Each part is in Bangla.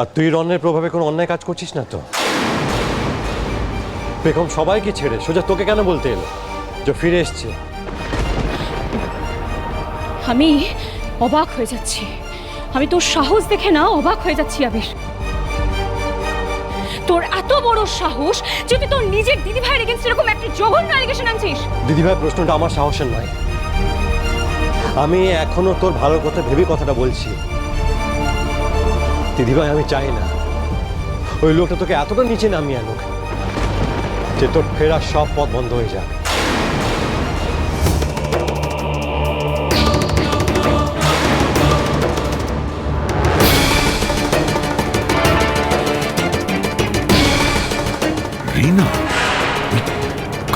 আর তুই রনের প্রভাবে কোনো অন্যায় কাজ করছিস না তো? বেগম সবাইকে ছেড়ে সোজা তোকে কেন বলতে এলো? যে ফিরে এসছে। আমি অবাক হয়ে যাচ্ছি। আমি তোর সাহস দেখে না অবাক হয়ে যাচ্ছি আবির। তোর এত বড় সাহস যে তুই তোর নিজের দিদি ভাইয়ের এগেন্স্ট এরকম একটা জঘন্য অ্যালিগেশন আনছিস। দিদিভাই প্রশ্নটা আমার সাহসের নয়। আমি এখনও তোর ভালো কথা ভেবে কথাটা বলছি। দিদিভাই, আমি চাই না। ওই লোকটা তোকে এতটা নিচে নামিয়ে আনুক যে তোর ফেরার সব পথ বন্ধ হয়ে যাক।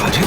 কাজের